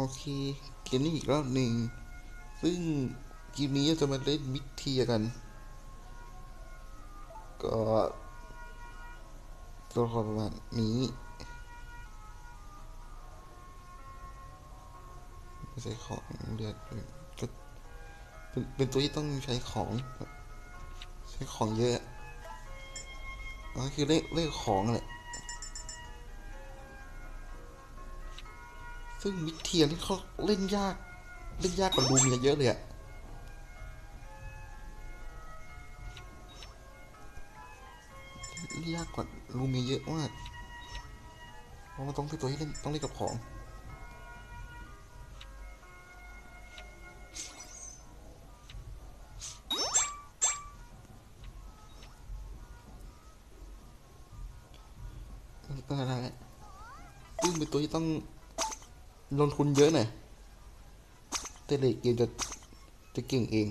โอเค เกมนี้อีกรอบหนึ่ง ซึ่งเกมนี้จะมาเล่นมิดเทียกัน ก็ตัวละครประมาณนี้ใช้ของเลือดก็เป็นเป็นตัวที่ต้องใช้ของ ใช้ของเยอะก็คือเล่เล่ของแหละ ซึ่งมิดเทียนี่เขาเล่นยาก เล่นยากกว่าลูเมียเยอะเลยอะเล่นยากกว่าลูเมียเยอะมากเพราะมันต้องเป็นตัวที่เล่นต้องเล่นกับของก็ได้ซึ่งเป็นตัวที่ต้อง ลงทุนเยอะหน่อยแต่เลดเกมจะจะเก่งเอง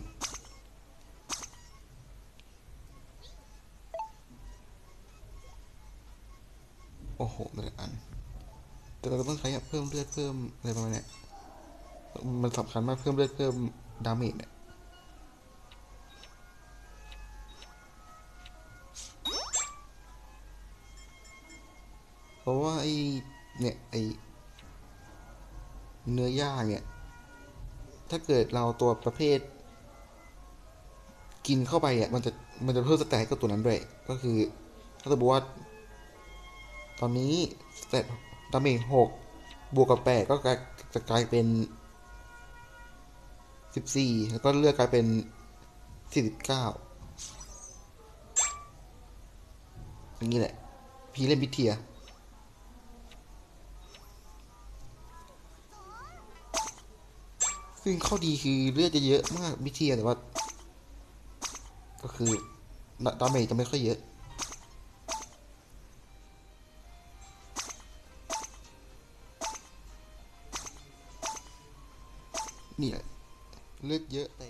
โอ้โหไม่ได้อัน แต่เราต้องใช้เพิ่มเลือดเพิ่มอะไรประมาณเนี้ยมันสำคัญมากเพิ่มเลือดเพิ่มดาเมจเนี่ยเพราะว่าไอ้เนี่ยไอ้ เนื้อย่างเนี่ย ถ้าเกิดเราตัวประเภท กินเข้าไปอะมันจะมันจะเพิ่มสแตทกับตัวนั้นด้วยก็คือ ถ้าสมมติว่าตอนนี้สแตทดาเมจหกบวกกับแปดก็กลายจะกลายเป็นสิบสี่แล้วก็เลือกกลายเป็นสี่สิบเก้าอย่างนี้แหละ พีเล่นบิทเทีย ซึ่งข้อดีคือเลือดจะเยอะมากบิทเทียแต่ว่า ก็คือดาเมจจะไม่ค่อยเยอะนี่ยเลือดเยอะแต่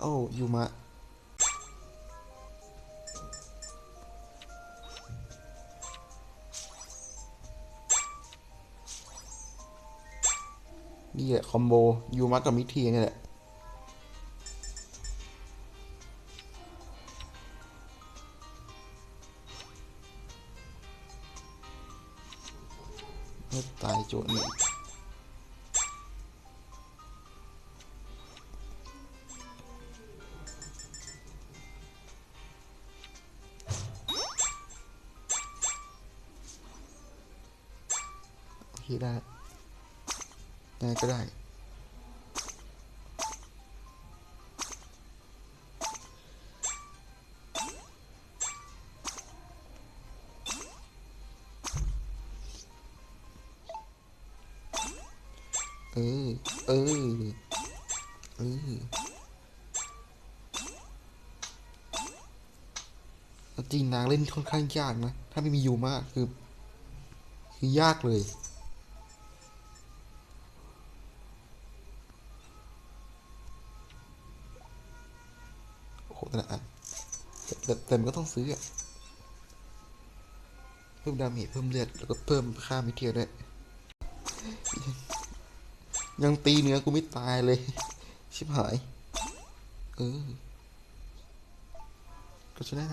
โอ้ยูมะนี่แหละคอมโบยูมะกับมิทีนี่แหละไม่ตายโจนี้ ได้ก็ได้ เออ เออ เออจริงนางเล่นค่อนข้างยากนะ ถ้าไม่มียูมากคือ คือยากเลย แต่แต่มันก็ต้องซื้ออะเพิ่มดาเมจเพิ่มเลือดแล้วก็เพิ่มค่ามิเทียด้วย ยังตีเนื้อกูไม่ตายเลย ชิบหาย เออ ก็จะได้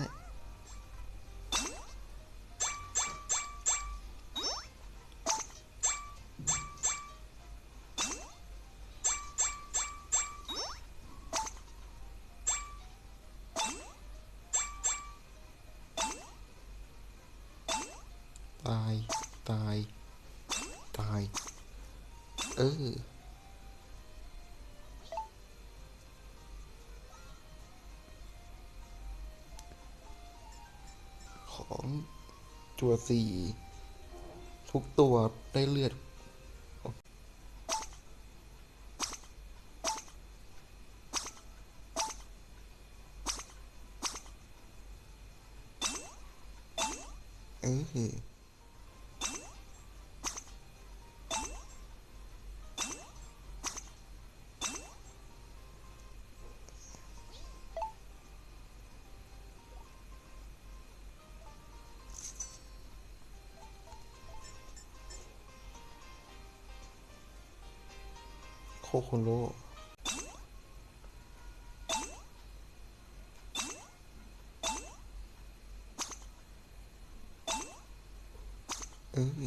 จัวสี่ทุกตัวได้เลือด เออ โคโคโร่เออ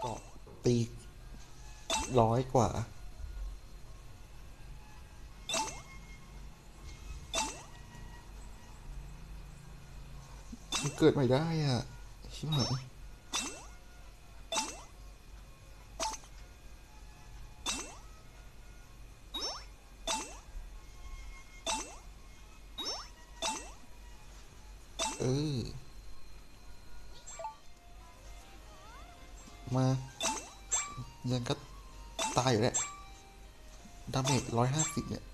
เกาะตีร้อยกว่ามันเกิดใหม่ได้อะ ชิบหาย มา ยังก็ตายอยู่แหละดาเมจร้อยห้าสิบเนี่ย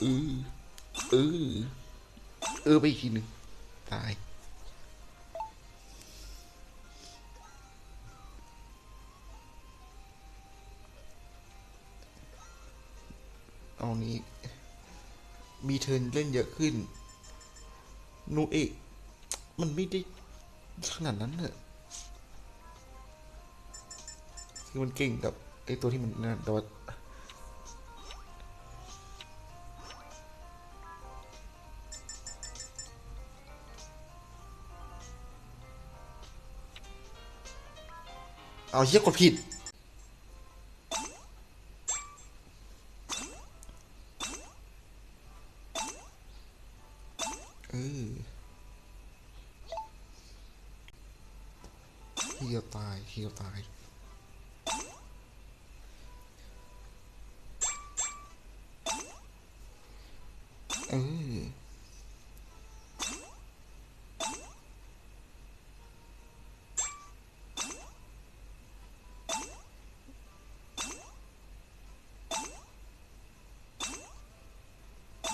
เออเออเออไปอีกทีหนึ่งตายเอานี้ มีเทิร์นเล่นเยอะขึ้น นูเอกมันไม่ได้ขนาดนั้นเนอะคือมันเก่งกับไอตัวที่มันนั่นแต่ว่าเอาเชี่ยกดผิด เออ เฮียตายเฮียตายเออ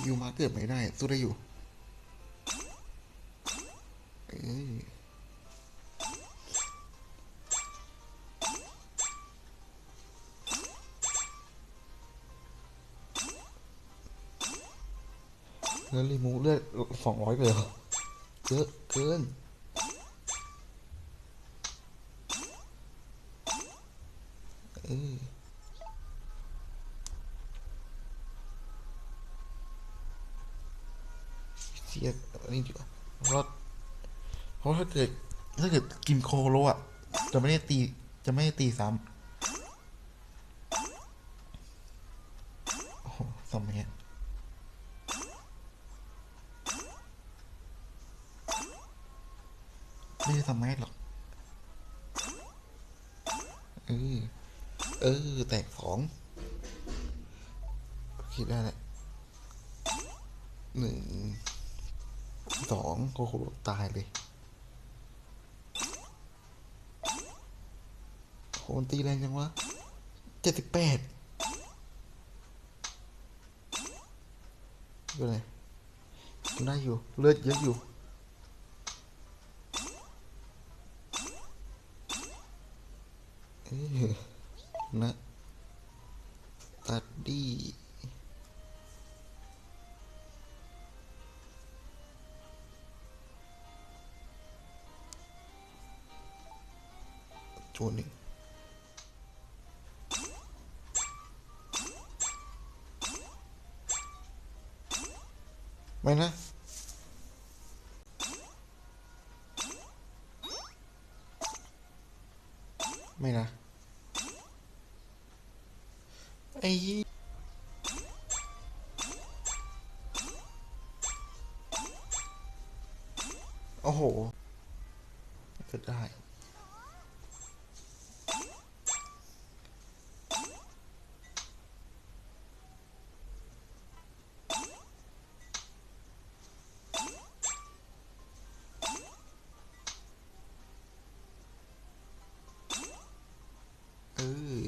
อยู่มาเกิดไม่ได้สู้ได้อยู่ มูเลือดสองร้อยเลยเหรอเยอะเกินเออเสียอันนี้ดีกว่าเพราะเพราะถ้าเกิดถ้าเกิดกินโคโรอะ จะไม่ได้ตีจะไม่ได้ตีซ้ำ โหมันตีแรงจังวะเจ็ดสิบแปดเป็นไรยังได้อยู่ เลือดเยอะอยู่เอ้ยนะตัดดีจวนหนึ่ง ไม่นะ ไม่นะ ไอ้โอ้โหจะได้ เออ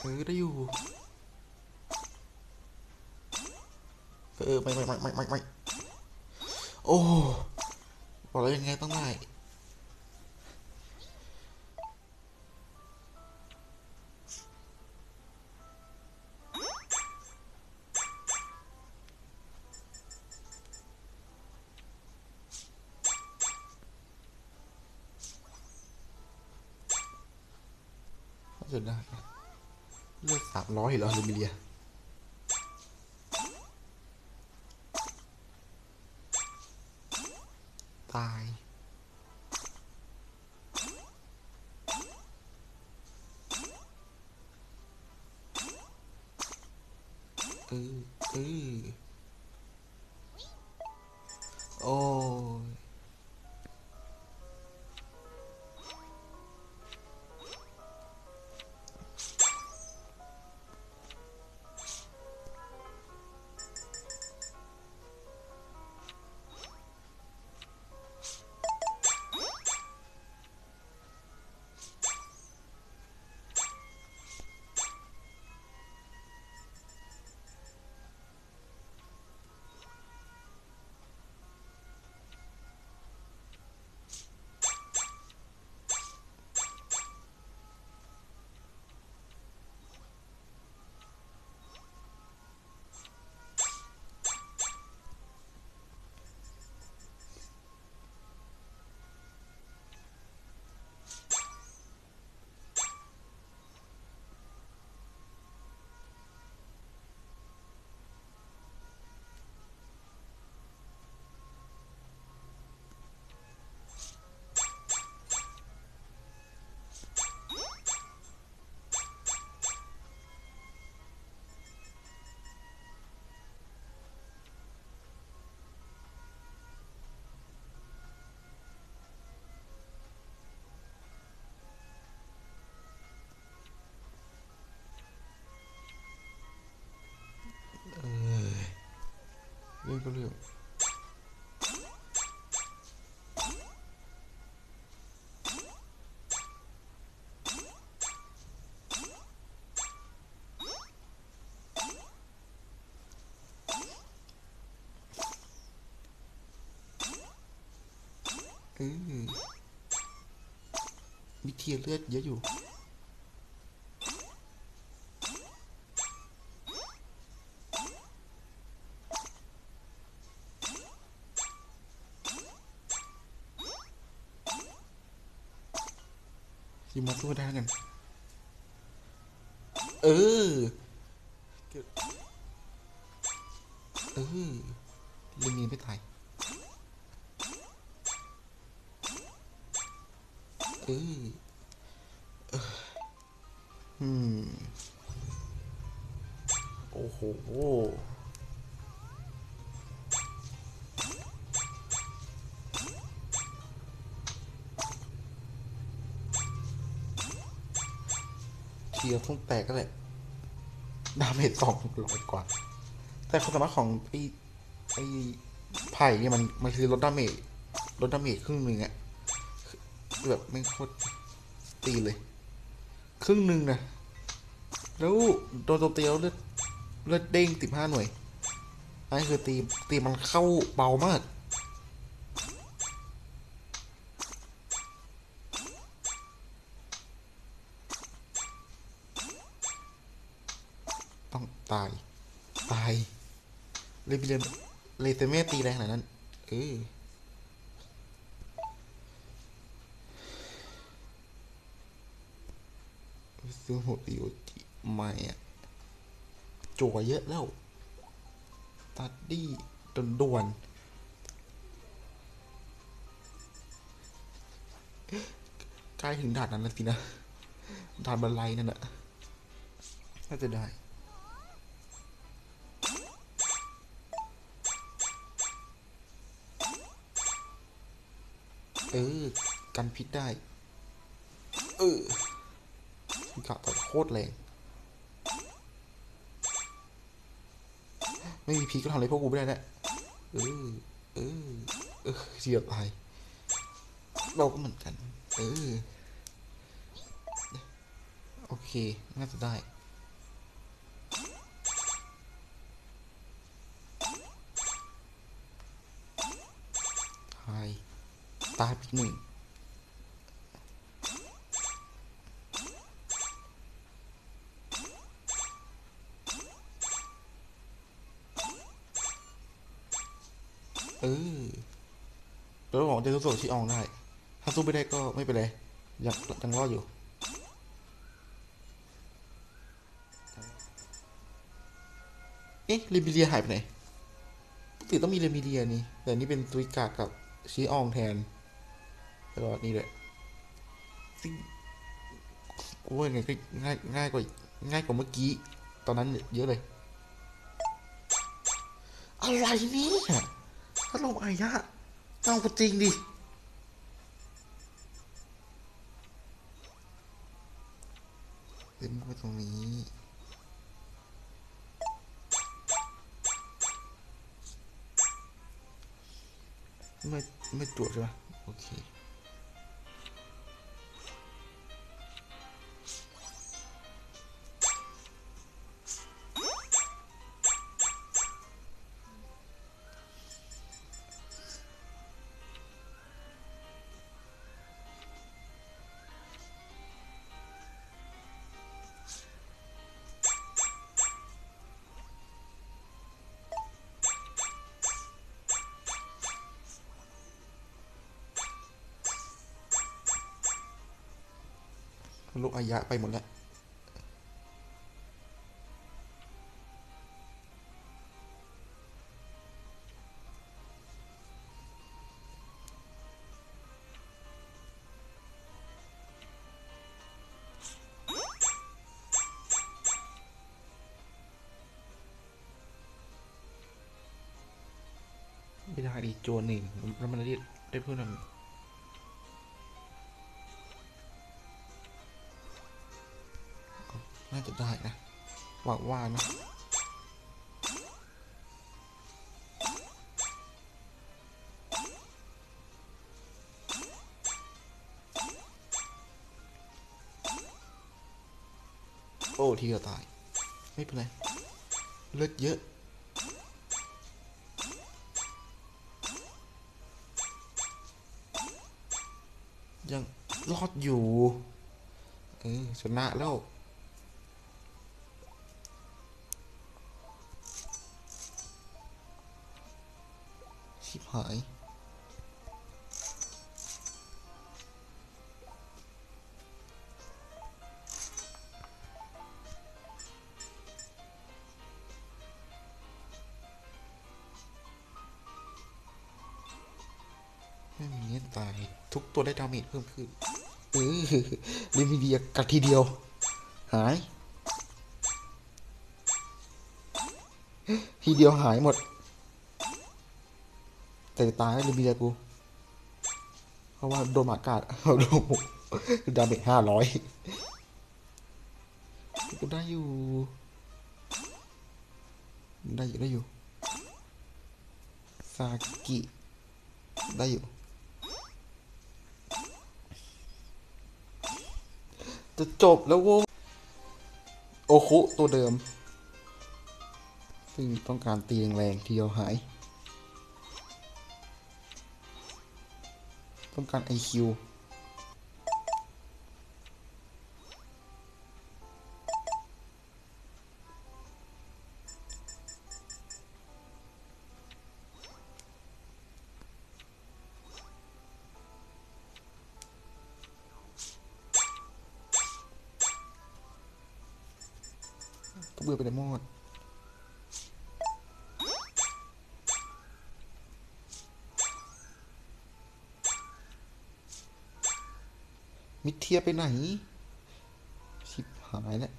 เออ ได้อยู่ เออ ไม่ไม่ไม่ไม่โอ้บอกแล้วยังไงต้องได้ก็จะได้นะเลือดสามร้อยเหรอลูมิเลีย ออมีเทียเลือดเยอะอยู่ ยิมมาตัวได้กัน เออ เออเรื่องนี้ไม่ตาย เออเอออืม โอ้โห เทียร์ต้องแตกก็แหละ ดาเมจสองร้อยกว่า แต่ความสามารถของไอ้ไอ้ไผ่เนี่ยมัน มันคือลดดาเมจลดดาเมจครึ่งหนึ่งอะ แบบไม่โคตรตีเลย ครึ่งหนึ่งนะแล้วโดนโจมตีแล้วเลือดเลือดเด้งสิบห้าหน่วยอันนี้คือตีตีมันเข้าเบามากต้องตาย ตาย เลยไปเรียนเลยเซเม่ตีแรงขนาดนั้น เออ ฟิวหดีโอจิไม่อะจัวเยอะแล้ว ตัดดี้ด่วนใกล้ถึงด่านนั้นแล้วสินะด่านบันไลนั่นแหละน่าจะได้เออ กันพิษได้ เออ ชิกะต่อยโคตรแรง ไม่มีพีก็ทำอะไรพวกกูไม่ได้แน่เออเออเออเฉียบตายเราก็เหมือนกัน เออ โอเค น่าจะได้ทายตายปีกหนึ่ง เออแล้วบอกจะสู้กับชิอองได้ ถ้าสู้ไม่ได้ก็ไม่เป็นไรยังยังรอดอยู่เอ๊ะเรมิเลียหายไปไหนปกติต้องมีเรมิเลียนี่ แต่นี่เป็นตุยกากับชิอองแทนแล้วก็นี่เลยซึ่งกูว่าไงก็ง่ายง่ายกว่าง่ายกว่าเมื่อกี้ ตอนนั้นเยอะเลย อะไรเนี่ย พัดลมอายะเอาจริงดิ เล่นไปตรงนี้ ไม่ ไม่ตรวจใช่ไหมโอเค ลูกอายะไปหมดแล้วไม่ได้ดิโจนหนึ่งแล้วมันได้ได้เพิ่มหนึ่ จะได้นะหวังว่านะโอ้ทีเดียวตาย ไม่เป็นไรเลือดเยอะยังรอดอยู่เออชนะแล้ว หาย ไม่มีเงี้ยตาย ทุกตัวได้ดาเมจเพิ่มขึ้นเออลิมิเดียกัดทีเดียว หาย ทีเดียวหายหมด แต่ตายลิมิเดียกู เพราะว่าโดนหมากาดโดนหมกดาเมจห้าร้อยกูได้อยู่ ได้อยู่ได้อยู่ซากิได้อยู่จะจบแล้วโว้โอคุตัวเดิม ซึ่งต้องการตีแรงๆทีเดียวหาย ต้องการ IQ ก็เบื่อไปได้หมด มิเทียไปไหนชิบหายแล้ว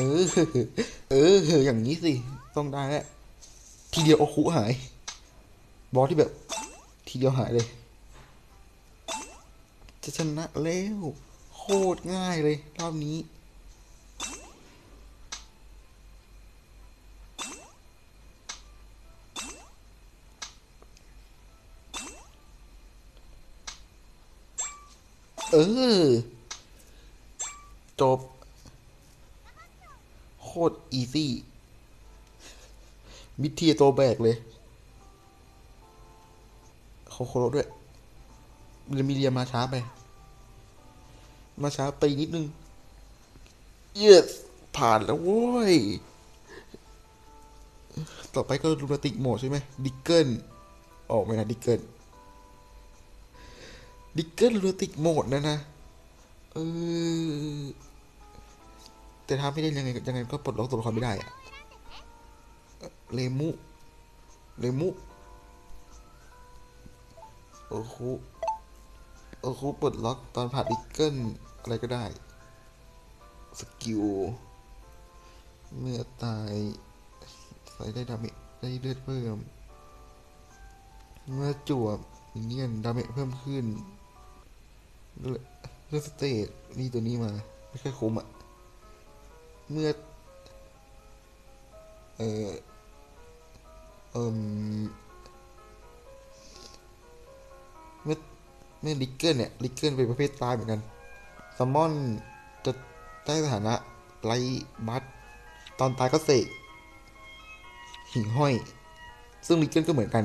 ออ เออ อย่างนี้สิ ต้องได้แหละ ทีเดียวโอคุหาย บอสที่แบบ ทีเดียวหายเลย จะชนะแล้ว โคตรง่ายเลย รอบนี้ เออ จบ คตรอีซี่มิดเทียตัวแบกเลยโคโคโรด้วยเรมิเลียมาช้าไป มาช้าไปนิดนึง เยสผ่านแล้วโว้ย ต่อไปก็ลูนาติกโหมดใช่ไหม ดิกเกิลออกไหมนะดิกเกิลดิกเกิลลูนาติกโหมดนะนะ เออ แต่ถ้าไม่ได้ยังไงยังไงก็ปลดล็อกตัวละครไม่ได้อะเลมุ เลมุ โอ้โหโอ้โหปลดล็อกตอนผ่านดิกเกิลอะไรก็ได้ สกิล เมื่อตายใส่ได้ดาเมจได้เลือดเพิ่ม เมื่อจวบมินเนี่ยนดาเมจเพิ่มขึ้นเลือดเลือดสเตทนี่ตัวนี้มา ไม่ค่อยคุ้มอะ เมื่อ เออเอ่มเมื่อเมื่อลิกเกิลเนี่ยลิกเกิลเป็นประเภทตายเหมือนกันซัมมอนจะได้สถานะไลบัตตอนตายก็เสกหิ่งห้อย ซึ่งลิกเกิลก็เหมือนกัน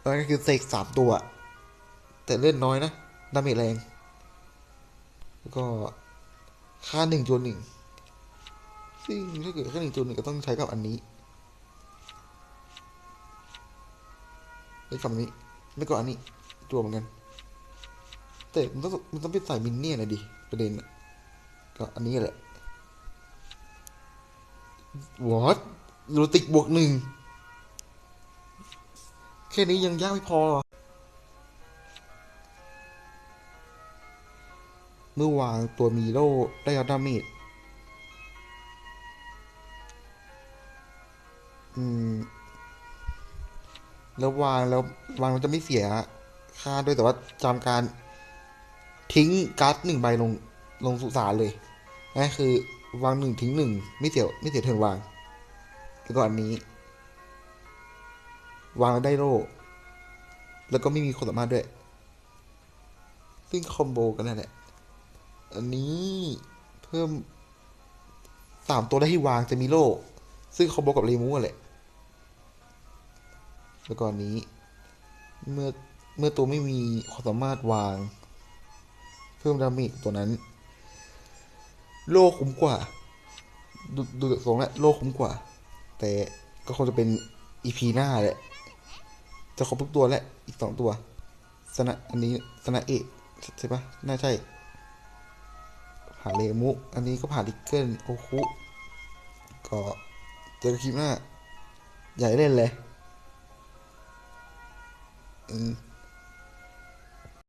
แล้วก็คือเสกสามตัว แต่เล่นน้อยนะดาเมจแรง แล้วก็ค่าหนึ่งจนหนึ่ง ซึ่งถ้าเกิดค่หนึ่งจนหนึ่งก็ต้องใช้กับอันนี้ไอ้กับนี้ ไม่ก็อันนี้ตัวเหมือนกัน แต่มันต้องมันต้องเป็นสายมินเนี่ยนะดิประเด็นก็อันนี้แหละวอตโรติกบวกหนึ่งแค่นี้ยังยากไม่พอ เมื่อวางตัวมีโล่ได้รับดาเมจ อืม แล้ววางแล้ววางมันจะไม่เสียค่าด้วยแต่ว่าจำการทิ้งการ์ดหนึ่งใบลงลงสุสานเลยนั่นคือ วางหนึ่งทิ้งหนึ่งไม่เสียไม่เสียเทิร์นวางแล้วก็อันนี้ วางแล้วได้โล่แล้วก็ไม่มีคนสามารถด้วย ซึ่งคอมโบกันนั่นแหละ อันนี้เพิ่มสามตัวได้ที่วางจะมีโล่ซึ่งคอมโบกับเรมูอะแหละ แล้วก็อันนี้ เมื่อเมื่อตัวไม่มีความสามารถวาง เพิ่มดาเมจตัวนั้น โลคุ้มกว่า ดูดูจากทรงแล้วโลคุ้มกว่า แต่ก็คงจะเป็นอีพีหน้าแหละ จะครบทุกตัวแล้วอีกสองตัวสนะอันนี้สนะเอกใช่ปะน่าใช่ผ่านเลมุอันนี้ก็ผ่านดิกเกิลโอคุก็เจอกันคลิปหน้า ใหญ่เล่นเลย อืม